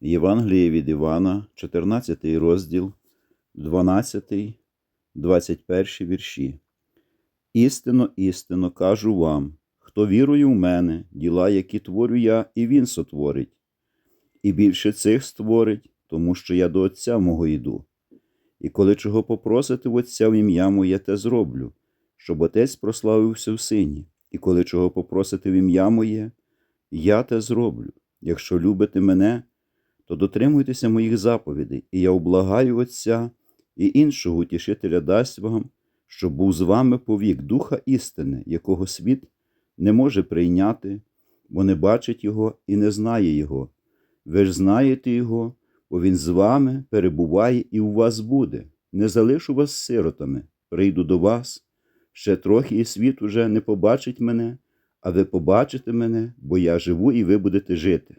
Євангеліє від Івана, 14 розділ, 12, 21 вірші. Істинно, істинно кажу вам, хто вірує в мене, діла, які творю я, і він сотворить. І більше цих створить, тому що я до Отця мого йду. І коли чого попросите в Отця в ім'я моє, те зроблю, щоб Отець прославився в Сині. І коли чого попросите в ім'я моє, я те зроблю. Якщо любите мене, то дотримуйтеся моїх заповідей, і я облагаю Отця і іншого утішителя дасть вам, щоб був з вами повік Духа істини, якого світ не може прийняти, бо не бачить Його і не знає Його. Ви ж знаєте Його, бо Він з вами перебуває і у вас буде. Не залишу вас сиротами, прийду до вас. Ще трохи і світ уже не побачить мене, а ви побачите мене, бо я живу і ви будете жити.